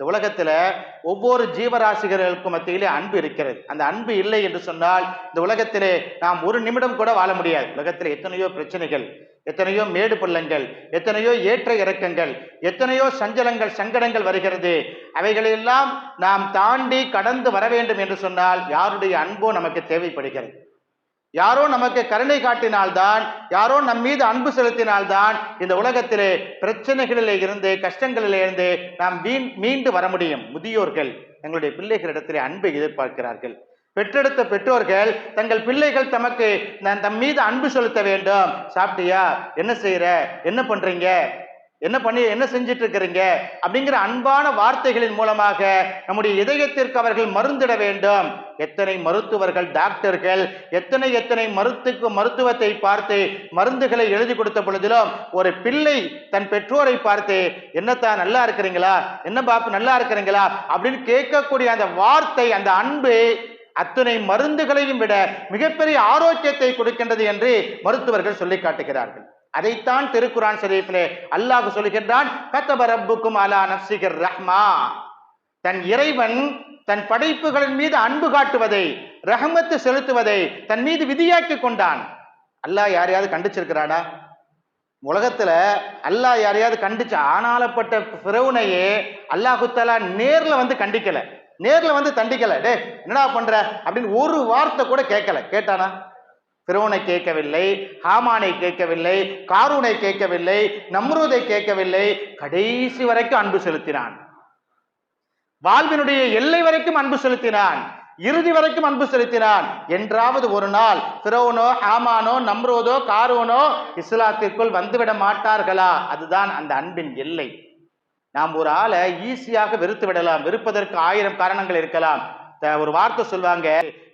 இந்த உலகத்தில் ஒவ்வொரு ஜீவராசிகளுக்கும் மத்தியிலே அன்பு இருக்கிறது. அந்த அன்பு இல்லை என்று சொன்னால் இந்த உலகத்திலே நாம் ஒரு நிமிடம் கூட வாழ முடியாது. உலகத்தில் எத்தனையோ பிரச்சனைகள் எத்தனையோ மேடு பள்ளங்கள் எத்தனையோ ஏற்ற இறக்கங்கள் எத்தனையோ சஞ்சலங்கள் சங்கடங்கள் வருகிறது. அவைகளையெல்லாம் நாம் தாண்டி கடந்து வர வேண்டும் என்று சொன்னால் யாருடைய அன்போ நமக்கு தேவைப்படுகிறது. யாரோ நமக்கு கருணை காட்டினால்தான் யாரோ நம் மீது அன்பு செலுத்தினால்தான் இந்த உலகத்திலே பிரச்சனைகளிலே இருந்து கஷ்டங்களிலே இருந்து நாம் மீன் மீண்டு வர முடியும். முதியோர்கள் எங்களுடைய பிள்ளைகளிடத்திலே அன்பை எதிர்பார்க்கிறார்கள். பெற்றெடுத்த பெற்றோர்கள் தங்கள் பிள்ளைகள் தமக்கு நான் தம் மீது அன்பு செலுத்த வேண்டும். சாப்பிட்டியா? என்ன செய்யற என்ன பண்றீங்க? என்ன பண்ணி என்ன செஞ்சிட்டு இருக்கிறீங்க அப்படிங்கிற அன்பான வார்த்தைகளின் மூலமாக நம்முடைய இதயத்திற்கு அவர்கள் மருந்திட வேண்டும். எத்தனை மருத்துவர்கள் டாக்டர்கள் எத்தனை எத்தனை மருத்துக்கு மருத்துவத்தை பார்த்து மருந்துகளை எழுதி கொடுத்த பொழுதிலும் ஒரு பிள்ளை தன் பெற்றோரை பார்த்து என்னத்தா நல்லா இருக்கிறீங்களா? என்ன பாப்பு நல்லா இருக்கிறீங்களா? அப்படின்னு கேட்கக்கூடிய அந்த வார்த்தை அந்த அன்பு அத்தனை மருந்துகளையும் விட மிகப்பெரிய ஆரோக்கியத்தை கொடுக்கின்றது என்று மருத்துவர்கள் சொல்லி காட்டுகிறார்கள். அதைத்தான் திருக்குரான் ஷரீஃபிலே அல்லாஹ் சொல்லுகின்றான் கத்தப ரப்புக்கும் அலா நப்சிகர் ரஹ்மா. தன் இறைவன் தன் படைப்புகளின் மீது அன்பு காட்டுவதை ரஹமத்து செலுத்துவதை தன் மீது விதியாக்கி கொண்டான். அல்லாஹ் யாரையாவது கண்டிச்சிருக்கிறானா? உலகத்துல அல்லாஹ் யாரையாவது கண்டிச்சு ஆனாலப்பட்ட பிறவுனையே அல்லாஹு நேர்ல வந்து கண்டிக்கல. நேர்ல வந்து தண்டிக்கல. டே என்னடா பண்ற? அப்படின்னு ஒரு வார்த்தை கூட கேட்கல கேட்டானா? பிறவனை கேட்கவில்லை ஹாமானை கேட்கவில்லை காரூனை கேட்கவில்லை நம்ரூதை கேட்கவில்லை. கடைசி வரைக்கும் அன்பு செலுத்தினான். வாழ்வினுடைய எல்லை வரைக்கும் அன்பு செலுத்தினான். இறுதி வரைக்கும் அன்பு செலுத்தினான். என்றாவது ஒரு நாள் பிறவனோ ஹாமானோ நம்ரோதோ காரோனோ இஸ்லாத்திற்குள் வந்துவிட மாட்டார்களா? அதுதான் அந்த அன்பின் எல்லை. நாம் ஒரு ஆளை ஈஸியாக வெறுத்து விடலாம் வெறுப்பதற்கு ஆயிரம் காரணங்கள் இருக்கலாம். ஒரு வார்த்தை சொல்வாங்க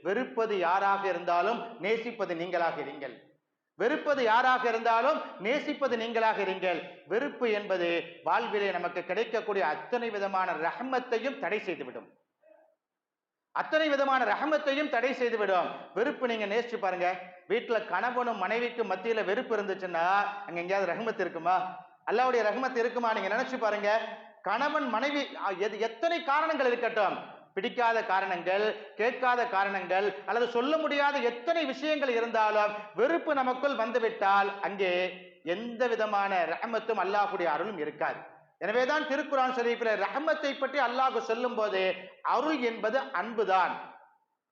வெறுப்பது யாராக இருந்தாலும் நேசிப்பது நீங்களாக இருங்கள். வெறுப்பது யாராக இருந்தாலும் நேசிப்பது நீங்களாக இருங்கள். வெறுப்பு என்பது வாழ்விலே நமக்கு கிடைக்கக்கூடிய அத்தனை விதமான ரஹமத்தையும் தடை செய்துவிடும். அத்தனை விதமான ரகமத்தையும் தடை செய்துவிடும். வெறுப்பு நீங்க நேசிச்சு பாருங்க. வீட்டுல கணவனும் மனைவிக்கும் மத்தியில வெறுப்பு இருந்துச்சுன்னா அங்க எங்கேயாவது ரஹமத் இருக்குமா? அல்லாவுடைய ரஹமத் இருக்குமா நீங்க நினைச்சு பாருங்க. கணவன் மனைவி எது எத்தனை காரணங்கள் இருக்கட்டும். பிடிக்காத காரணங்கள் கேட்காத காரணங்கள் அல்லது சொல்ல முடியாத எத்தனை விஷயங்கள் இருந்தாலும் வெறுப்பு நமக்குள் வந்துவிட்டால் அங்கே எந்த விதமான ரஹமத்தும் அல்லாஹுடைய அருளும் இருக்காது. எனவேதான் திருக்குறான் ஷரீஃபில் ரஹமத்தை பற்றி அல்லாஹ் சொல்லும் போது அருள் என்பது அன்புதான்.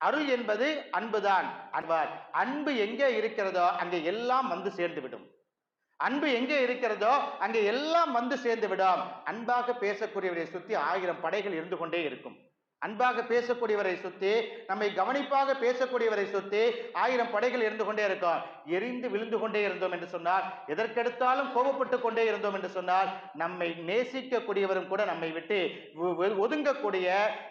அருள் என்பது அன்புதான் அன்பார் அன்பு எங்கே இருக்கிறதோ அங்கே எல்லாம் வந்து சேர்ந்து விடும் அன்பு எங்கே இருக்கிறதோ அங்கே எல்லாம் வந்து சேர்ந்து விடும் அன்பாக பேசக்கூடியவரை சுற்றி ஆயிரம் படைகள் இருந்து கொண்டே இருக்கும். அன்பாக பேசக்கூடியவரை சுத்தி நம்மை கவனிப்பாக பேசக்கூடியவரை சுத்தி ஆயிரம் படைகள் இருந்து கொண்டே இருக்கும். எரிந்து விழுந்து கொண்டே இருந்தோம் என்று சொன்னால் எதற்கெடுத்தாலும் கோபப்பட்டு கொண்டே இருந்தோம் என்று சொன்னால் நம்மை நேசிக்கக்கூடியவரும் கூட நம்மை விட்டு ஒதுங்கக்கூடிய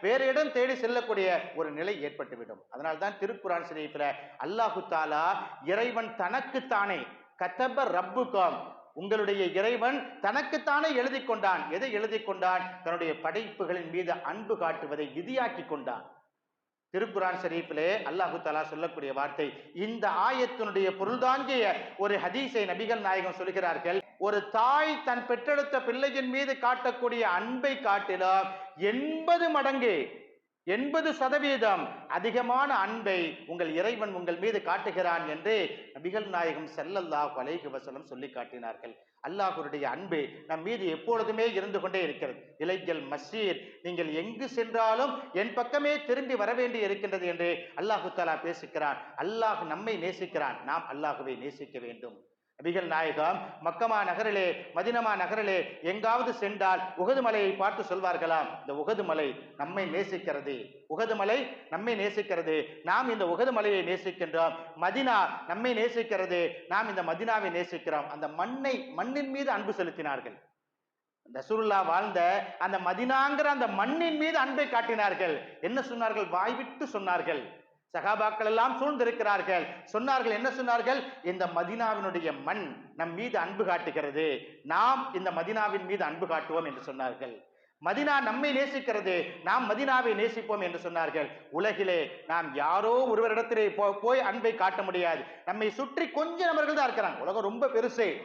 வேறு இடம் தேடி செல்லக்கூடிய ஒரு நிலை ஏற்பட்டுவிடும். அதனால்தான் திருக்குறான் ஷரீஃபில் அல்லாஹு தாலா இறைவன் தனக்குத்தானே கத்தப ரப்புக்கம் உங்களுடைய இறைவன் தனக்குத்தானே எழுதி கொண்டான். எதை எழுதி கொண்டான்? தன்னுடைய படைப்புகளின் மீது அன்பு காட்டுவதை விதியாக்கி கொண்டான். திருக்குரான் ஷரீஃபிலே அல்லாஹு தாலா சொல்லக்கூடிய வார்த்தை இந்த ஆயத்தினுடைய பொருள்தாங்கிய ஒரு ஹதீஸை நபிகள் நாயகம் சொல்கிறார்கள் ஒரு தாய் தன் பெற்றெடுத்த பிள்ளையின் மீது காட்டக்கூடிய அன்பை காட்டிலும் எண்பது மடங்கு எண்பது சதவீதம் அதிகமான அன்பை உங்கள் இறைவன் உங்கள் மீது காட்டுகிறான் என்று நபிகள் நாயகம் செல்லல்லா அலைஹி வசலம் சொல்லி காட்டினார்கள். அல்லாஹருடைய அன்பு நம் மீது எப்பொழுதுமே இருந்து கொண்டே இருக்கிறது. இளைஞல் மசீர் நீங்கள் எங்கு சென்றாலும் என் பக்கமே திரும்பி வர வேண்டி இருக்கின்றது என்று அல்லாஹு தாலா பேசுகிறான். அல்லாஹ் நம்மை நேசிக்கிறான். நாம் அல்லாஹுவை நேசிக்க வேண்டும். நபிகள் நாயகம் மக்கமா நகரிலே மதினமா நகரிலே எங்காவது சென்றால் உகது மலையை பார்த்து சொல்வார்களாம். இந்த உகது மலை நம்மை நேசிக்கிறது. உகது மலை நம்மை நேசிக்கிறது. நாம் இந்த உகது மலையை நேசிக்கின்றோம். மதினா நம்மை நேசிக்கிறது. நாம் இந்த மதினாவை நேசிக்கிறோம். அந்த மண்ணை மண்ணின் மீது அன்பு செலுத்தினார்கள். ரசூலுல்லா வாழ்ந்த அந்த மதினாங்கிற அந்த மண்ணின் மீது அன்பை காட்டினார்கள். என்ன சொன்னார்கள்? வாய்விட்டு சொன்னார்கள். சகாபாக்கள் எல்லாம் சூழ்ந்திருக்கிறார்கள். சொன்னார்கள் என்ன சொன்னார்கள்? இந்த மதினாவினுடைய மண் நம் மீது அன்பு காட்டுகிறது. நாம் இந்த மதினாவின் மீது அன்பு காட்டுவோம் என்று சொன்னார்கள். மதினா நம்மை நேசிக்கிறது. நாம் மதினாவை நேசிப்போம் என்று சொன்னார்கள். உலகிலே நாம் யாரோ ஒருவரிடத்திலே போ- போய் அன்பை காட்ட முடியாது. நம்மை சுற்றி கொஞ்ச நபர்கள் தான் இருக்கிறாங்க. உலகம் ரொம்ப பெருசு.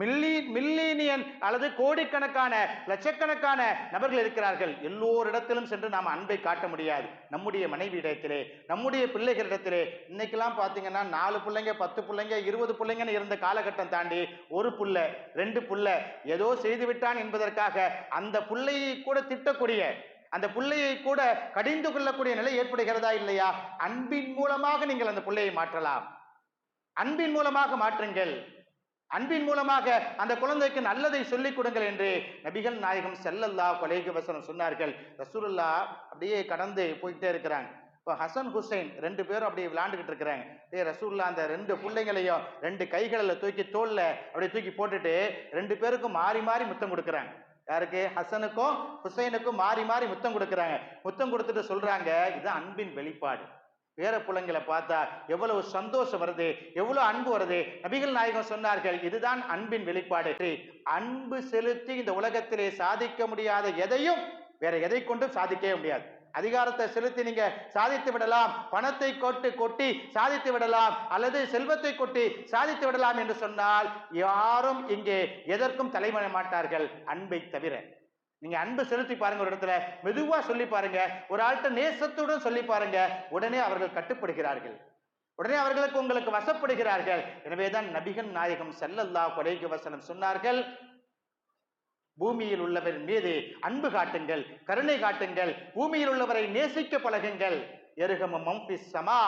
மில்லி மில்லினியன் அல்லது கோடிக்கணக்கான லட்சக்கணக்கான நபர்கள் இருக்கிறார்கள். எல்லோரிடத்திலும் சென்று நாம் அன்பை காட்ட முடியாது. நம்முடைய மனைவி இடத்திலே நம்முடைய பிள்ளைகளிடத்திலே. இன்னைக்கெல்லாம் பார்த்தீங்கன்னா நாலு பிள்ளைங்க பத்து பிள்ளைங்க இருபது பிள்ளைங்கன்னு இருந்த காலகட்டம் தாண்டி ஒரு புள்ள ரெண்டு புள்ள ஏதோ செய்து விட்டான் என்பதற்காக அந்த புள்ளையை கூட திட்டக்கூடிய அந்த பிள்ளையை கூட கடிந்து கொள்ளக்கூடிய நிலை ஏற்படுகிறதா இல்லையா? அன்பின் மூலமாக நீங்கள் அந்த பிள்ளையை மாற்றலாம். அன்பின் மூலமாக மாற்றுங்கள். அன்பின் மூலமாக அந்த குழந்தைக்கு நல்லதை சொல்லிக் கொடுங்கள் என்று நபிகள் நாயகம் செல்லல்லா கொலைக்கு வசனம் சொன்னார்கள். ரசூலுல்லா அப்படியே கடந்து போயிட்டே இருக்கிறாங்க. இப்போ ஹசன் ஹுசைன் ரெண்டு பேரும் அப்படியே விளாண்டுக்கிட்டு இருக்கிறாங்க. ஏ ரசூல்லா அந்த ரெண்டு பிள்ளைங்களையும் ரெண்டு கைகளில் தூக்கி தோல்ல அப்படியே தூக்கி போட்டுட்டு ரெண்டு பேருக்கும் மாறி மாறி முத்தம் கொடுக்குறாங்க. யாருக்கு? ஹசனுக்கும் ஹுசைனுக்கும் மாறி மாறி முத்தம் கொடுக்குறாங்க. முத்தம் கொடுத்துட்டு சொல்கிறாங்க இது அன்பின் வெளிப்பாடு. பேர பிள்ளைங்களை பார்த்தா எவ்வளவு சந்தோஷம் வருது எவ்வளவு அன்பு வருது. நபிகள் நாயகம் சொன்னார்கள் இதுதான் அன்பின் வெளிப்பாடு. அன்பு செலுத்தி இந்த உலகத்திலே சாதிக்க முடியாத எதையும் வேற எதை கொண்டும் சாதிக்கவே முடியாது. அதிகாரத்தை செலுத்தி நீங்க சாதித்து விடலாம் பணத்தை கொட்டு கொட்டி சாதித்து விடலாம் அல்லது செல்வத்தை கொட்டி சாதித்து விடலாம் என்று சொன்னால் யாரும் இங்கே எதற்கும் தலைமண மாட்டார்கள் அன்பை தவிர. நீங்க அன்பு செலுத்தி பாருங்க ஒரு இடத்துல. மெதுவா சொல்லி பாருங்க. ஒரு ஆள்கிட்ட நேசத்துடன் சொல்லி பாருங்க. உடனே அவர்கள் கட்டுப்படுகிறார்கள். உடனே அவர்களுக்கு உங்களுக்கு வசப்படுகிறார்கள். எனவேதான் நபிகன் நாயகம் செல்லல்லா அலைஹி வசனம் சொன்னார்கள் பூமியில் உள்ளவர் மீது அன்பு காட்டுங்கள் கருணை காட்டுங்கள். பூமியில் உள்ளவரை நேசிக்க பழகுங்கள். எருகமும் சமா.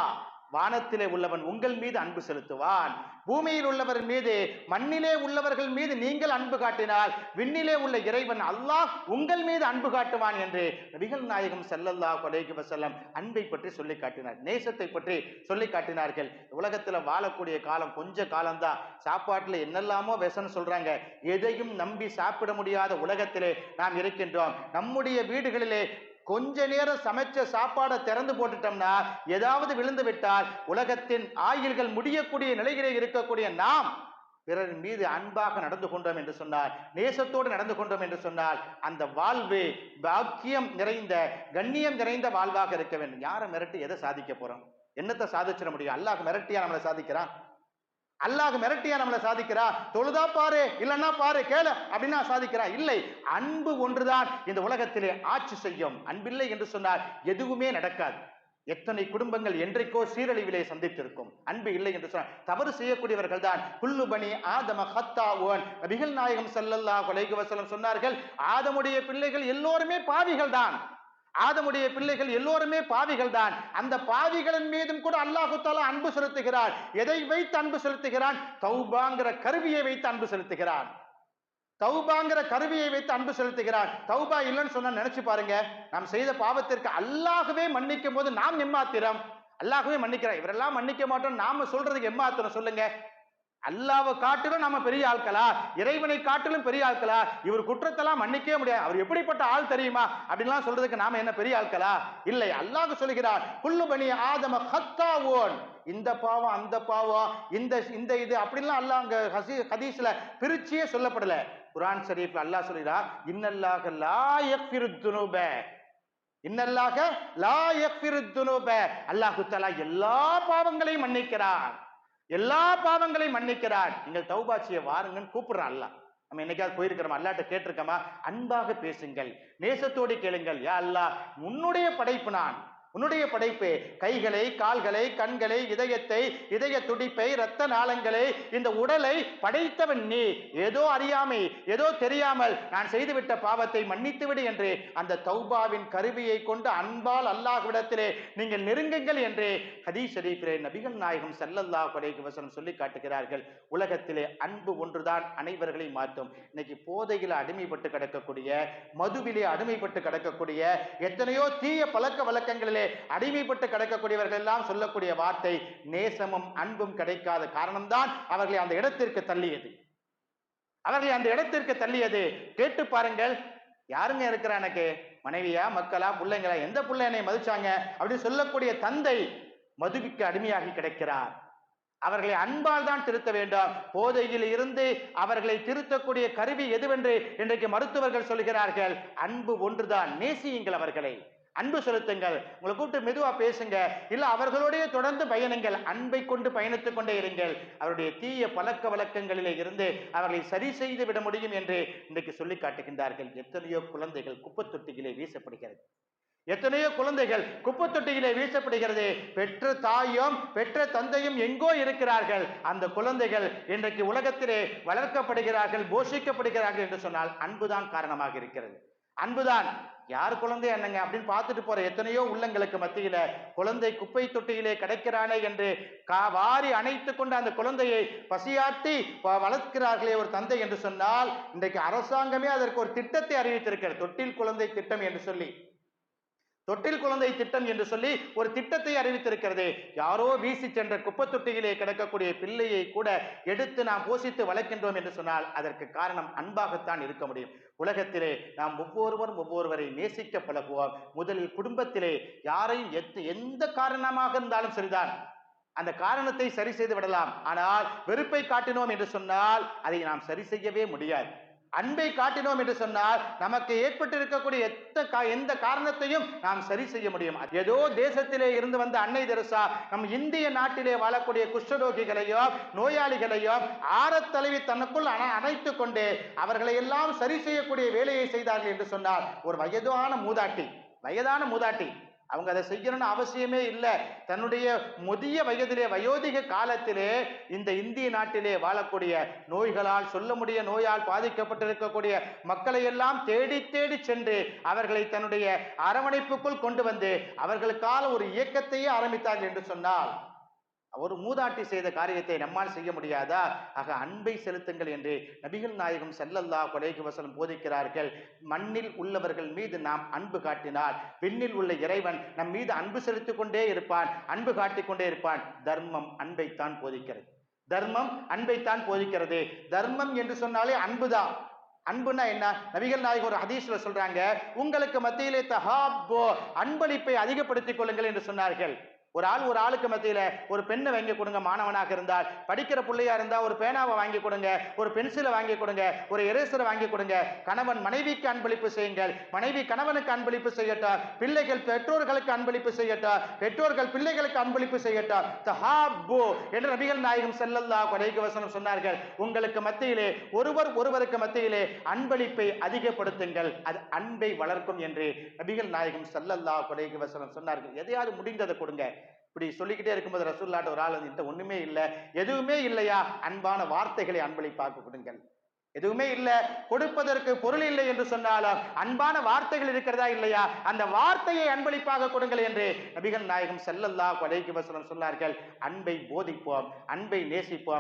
வானத்திலே உள்ளவன் உங்கள் மீது அன்பு செலுத்துவான். பூமியில் உள்ளவர் மீது மண்ணிலே உள்ளவர்கள் மீது நீங்கள் அன்பு காட்டினால் விண்ணிலே உள்ள இறைவன் அல்லாஹ் உங்கள் மீது அன்பு காட்டுவான் என்று நபிகள் நாயகம் செல்லல்லா கொலைக்கு வஸல்லம் அன்பை பற்றி சொல்லி காட்டினார். நேசத்தை பற்றி சொல்லி காட்டினார்கள். உலகத்தில் வாழக்கூடிய காலம் கொஞ்ச காலம்தான். சாப்பாட்டில் என்னெல்லாமோ விஷம் சொல்றாங்க. எதையும் நம்பி சாப்பிட முடியாத உலகத்திலே நாம் இருக்கின்றோம். நம்முடைய வீடுகளிலே கொஞ்ச நேரம் சமைச்ச சாப்பாடை திறந்து போட்டுட்டோம்னா ஏதாவது விழுந்து விட்டால் உலகத்தின் ஆயுள்கள் முடியக்கூடிய நிலையிலே இருக்கக்கூடிய நாம் பிறர் மீது அன்பாக நடந்து கொண்டோம் என்று சொன்னால் நேசத்தோடு நடந்து கொண்டோம் என்று சொன்னால் அந்த வாழ்வு பாக்கியம் நிறைந்த கண்ணியம் நிறைந்த வாழ்வாக இருக்க வேண்டும். யாரை மிரட்டி எதை சாதிக்க போறோம்? என்னத்தை சாதிச்சிட முடியும்? அல்லாஹ் மிரட்டியா நம்மளை சாதிக்கிறான்? அல்லாஹ் மிரட்டியா நம்மளை சாதிக்கிறா? தொழுதா பாரு இல்லைன்னா பாரு கேளு அப்படின்னா சாதிக்கிறா? இல்லை. அன்பு ஒன்றுதான் இந்த உலகத்திலே ஆட்சி செய்யும். அன்பில்லை என்று சொன்னால் எதுவுமே நடக்காது. எத்தனை குடும்பங்கள் என்றைக்கோ சீரழிவிலே சந்தித்திருக்கும். அன்பு இல்லை என்று சொன்னால் தவறு செய்யக்கூடியவர்கள் தான். குல்லு ஆதம ஹத்தா ஓன் நபிகள் நாயகம் செல்லல்லா கொலைகுவசலம் சொன்னார்கள் ஆதமுடைய பிள்ளைகள் எல்லோருமே பாவிகள் தான். ஆதமுடைய பிள்ளைகள் எல்லோருமே பாவிகள் தான் அந்த பாவிகளின் மீதும் கூட அல்லாஹு தாலா அன்பு செலுத்துகிறார். எதை வைத்து அன்பு செலுத்துகிறான்? தௌபாங்கிற கருவியை வைத்து அன்பு செலுத்துகிறான். தௌபாங்கிற கருவியை வைத்து அன்பு செலுத்துகிறான். தௌபா இல்லைன்னு சொன்னா நினைச்சு பாருங்க. நாம் செய்த பாவத்திற்கு அல்லாகவே மன்னிக்கும் போது நாம் எம்மாத்திரம்? அல்லாகவே மன்னிக்கிறான் இவரெல்லாம் மன்னிக்க மாட்டோம் நாம சொல்றதுக்கு எம்மாத்திரம் சொல்லுங்க? அல்லாவை காட்டிலும் நம்ம பெரிய ஆட்களா? இறைவனை காட்டிலும் பெரிய ஆட்களா? இவர் குற்றத்தெல்லாம் மன்னிக்கவே முடியாது. அவர் எப்படிப்பட்ட ஆள் தெரியுமா? அப்படின்லாம் சொல்றதுக்கு நாம என்ன பெரிய ஆட்களா? இல்லை அல்லாஹ் சொல்கிறார் புல்லு பணி ஆதம ஹத்தாவோன் இந்த பாவம் அந்த பாவம் இந்த இந்த இது அப்படின்லாம் அல்லாஹ் அங்க ஹசி ஹதீஸ்ல பிரிச்சியே சொல்லப்படல. குரான் ஷரீஃப்ல அல்லாஹ் சொல்கிறார் இன்னல்லாக லா யக்ஃபிரு துனூப இன்னல்லாக லா யக்ஃபிரு துனூப அல்லாஹ் எல்லா பாவங்களையும் மன்னிக்கிறார் எல்லா பாவங்களையும் மன்னிக்கிறார். நீங்கள் தௌபா செய்ய வாருங்கன்னு கூப்பிடுறான் அல்லாஹ். நம்ம என்னைக்காவது போயிருக்கிறோமா? அல்லாட்ட கேட்டிருக்கோமா? அன்பாக பேசுங்கள். நேசத்தோடு கேளுங்கள். யா அல்லாஹ் உன்னுடைய படைப்பு நான். உன்னுடைய படைப்பு. கைகளை கால்களை கண்களை இதயத்தை இதய துடிப்பை இரத்த நாளங்களை இந்த உடலை படைத்தவன் நீ. ஏதோ அறியாமை ஏதோ தெரியாமல் நான் செய்துவிட்ட பாவத்தை மன்னித்துவிடு என்று. அந்த தௌபாவின் கருவியை கொண்டு அன்பால் அல்லாஹ்விடத்திலே நீங்கள் நெருங்குங்கள் என்று ஹதீஸ் ஷரீஃபிலே நபிகள் நாயகம் செல்லல்லா குறைக்கு வசனம் சொல்லி காட்டுகிறார்கள். உலகத்திலே அன்பு ஒன்றுதான் அனைவர்களையும் மாற்றும். இன்னைக்கு போதையில் அடிமைப்பட்டு கிடக்கக்கூடிய மதுவிலே அடிமைப்பட்டு கிடக்கக்கூடிய எத்தனையோ தீய பழக்க வழக்கங்களில் அடிமைப்பட்டு கிடக்கக்கூடியவர்கள் எல்லாம் சொல்லக்கூடிய வார்த்தை நேசமும் அன்பும் கிடைக்காத காரணம்தான் அவர்களை அந்த இடத்திற்கு தள்ளியது. அவர்களை அந்த இடத்திற்கு தள்ளியது. கேட்டு பாருங்கள். யாருங்க இருக்கிறா எனக்கு? மனைவியா மக்களா பிள்ளைங்களா? எந்த பிள்ளை என்னை மதிச்சாங்க? அப்படின்னு சொல்லக்கூடிய தந்தை மதுவிக்கு அடிமையாகி கிடைக்கிறார். அவர்களை அன்பால் தான் திருத்த வேண்டும். போதையில் இருந்து அவர்களை திருத்தக்கூடிய கருவி எதுவென்று இன்றைக்கு மருத்துவர்கள் சொல்கிறார்கள். அன்பு ஒன்றுதான். நேசியுங்கள் அவர்களை. அன்பு செலுத்துங்கள். உங்களை கூப்பிட்டு மெதுவாக பேசுங்க. இல்லை அவர்களுடைய தொடர்ந்து பயணங்கள். அன்பை கொண்டு பயணித்துக் கொண்டே இருங்கள். அவருடைய தீய பழக்க வழக்கங்களிலே இருந்து அவர்களை சரி செய்து விட முடியும் என்று இன்றைக்கு சொல்லி காட்டுகின்றார்கள். எத்தனையோ குழந்தைகள் குப்பை தொட்டியிலே வீசப்படுகிறது. எத்தனையோ குழந்தைகள் குப்பை தொட்டியிலே வீசப்படுகிறது. பெற்ற தாயும் பெற்ற தந்தையும் எங்கோ இருக்கிறார்கள். அந்த குழந்தைகள் இன்றைக்கு உலகத்திலே வளர்க்கப்படுகிறார்கள் போஷிக்கப்படுகிறார்கள் என்று சொன்னால் அன்புதான் காரணமாக இருக்கிறது. அன்புதான். யார் குழந்தை என்னங்க அப்படின்னு பார்த்துட்டு போற எத்தனையோ உள்ளங்களுக்கு மத்தியில குழந்தை குப்பை தொட்டியிலே கிடைக்கிறானே என்று கா வாரி அணைத்து கொண்டு அந்த குழந்தையை பசியாட்டி வளர்க்கிறார்களே ஒரு தந்தை என்று சொன்னால் இன்றைக்கு அரசாங்கமே அதற்கு ஒரு திட்டத்தை அறிவித்திருக்கிறது. தொட்டில் குழந்தை திட்டம் என்று சொல்லி. தொட்டில் குழந்தை திட்டம் என்று சொல்லி ஒரு திட்டத்தை அறிவித்திருக்கிறது. யாரோ வீசி சென்ற குப்பைத் தொட்டியிலே கிடக்கக்கூடிய பிள்ளையை கூட எடுத்து நாம் போஷித்து வளர்க்கின்றோம் என்று சொன்னால் அதற்கு காரணம் அன்பாகத்தான் இருக்க முடியும். உலகத்திலே நாம் ஒவ்வொருவரும் ஒவ்வொருவரை நேசிக்க பழகுவோம். முதலில் குடும்பத்திலே யாரையும் எத் எந்த காரணமாக இருந்தாலும் சரிதான். அந்த காரணத்தை சரி செய்து விடலாம். ஆனால் வெறுப்பை காட்டினோம் என்று சொன்னால் அதை நாம் சரி செய்யவே முடியாது. அன்பை காட்டினோம் என்று சொன்னால் நமக்கு ஏற்பட்டிருக்கக்கூடிய எத்த கா- எந்த காரணத்தையும் நாம் சரி செய்ய முடியும். ஏதோ தேசத்திலே இருந்து வந்த அன்னை தெரசா நம் இந்திய நாட்டிலே வாழக்கூடிய குஷ்டரோகிகளையோ நோயாளிகளையோ ஆற தலைவி தனக்குள் அணை கொண்டு அவர்களை எல்லாம் சரி செய்யக்கூடிய வேலையை செய்தார்கள் என்று சொன்னால் ஒரு வயதான மூதாட்டி வயதான மூதாட்டி அவங்க அதை செய்யணும்னு அவசியமே இல்லை. தன்னுடைய முதிய வயதிலே வயோதிக காலத்திலே இந்த இந்திய நாட்டிலே வாழக்கூடிய நோய்களால் சொல்ல முடிய நோயால் பாதிக்கப்பட்டிருக்கக்கூடிய மக்களை எல்லாம் தேடி தேடி சென்று அவர்களை தன்னுடைய அரவணைப்புக்குள் கொண்டு வந்து அவர்களுக்கான ஒரு இயக்கத்தையே ஆரம்பித்தார்கள் என்று சொன்னால் ஒரு மூதாட்டி செய்த காரியத்தை நம்மால் செய்ய முடியாதா? ஆக அன்பை செலுத்துங்கள் என்று நபிகள் நாயகம் செல்லல்லா கொலைக்கு வசலம் போதிக்கிறார்கள். மண்ணில் உள்ளவர்கள் மீது நாம் அன்பு காட்டினால் விண்ணில் உள்ள இறைவன் நம் மீது அன்பு செலுத்திக் கொண்டே இருப்பான் அன்பு காட்டிக்கொண்டே இருப்பான். தர்மம் அன்பைத்தான் போதிக்கிறது. தர்மம் அன்பைத்தான் போதிக்கிறது. தர்மம் என்று சொன்னாலே அன்புதான். அன்புனா என்ன? நபிகள் நாயகம் ஒரு ஹதீஸ்ல சொல்றாங்க உங்களுக்கு மத்தியிலே தஹாப்போ அன்பளிப்பை அதிகப்படுத்திக் கொள்ளுங்கள் என்று சொன்னார்கள். ஒரு ஆள் ஒரு ஆளுக்கு மத்தியில் ஒரு பெண்ணை வாங்கி கொடுங்க மாணவனாக இருந்தால். படிக்கிற பிள்ளையா இருந்தால் ஒரு பேனாவை வாங்கி கொடுங்க ஒரு பென்சிலை வாங்கி கொடுங்க ஒரு எரேசரை வாங்கி கொடுங்க. கணவன் மனைவிக்கு அன்பளிப்பு செய்யுங்கள். மனைவி கணவனுக்கு அன்பளிப்பு செய்யட்டும். பிள்ளைகள் பெற்றோர்களுக்கு அன்பளிப்பு செய்யட்டும். பெற்றோர்கள் பிள்ளைகளுக்கு அன்பளிப்பு செய்யட்டும். தஹாப்பு என்று நபிகள் நாயகம் செல்லல்லா கொலைக்கு வசனம் சொன்னார்கள். உங்களுக்கு மத்தியிலே ஒருவர் ஒருவருக்கு மத்தியிலே அன்பளிப்பை அதிகப்படுத்துங்கள். அது அன்பை வளர்க்கும் என்று நபிகள் நாயகம் செல்லல்லா கொலைக்கு வசனம் சொன்னார்கள். எதையாவது முடிந்ததை கொடுங்க. இப்படி சொல்லிக்கிட்டே இருக்கும்போது ரசூல்லாட்ட ஒரு ஆள் வந்து ஒண்ணுமே இல்லை. எதுவுமே இல்லையா? அன்பான வார்த்தைகளை அன்பளிப்பாக கொடுங்கள். எதுவுமே இல்ல. கொடுப்பதற்கு பொருள் இல்லை என்று சொன்னாலும் அன்பான வார்த்தைகள் இருக்கிறதா இல்லையா? அந்த வார்த்தையை அன்பளிப்பாக கொடுங்கள் என்று நபிகள் நாயகம் செல்லல்லா கொலைக்கு வசனம் சொன்னார்கள். அன்பை போதிப்போம். அன்பை நேசிப்போம்.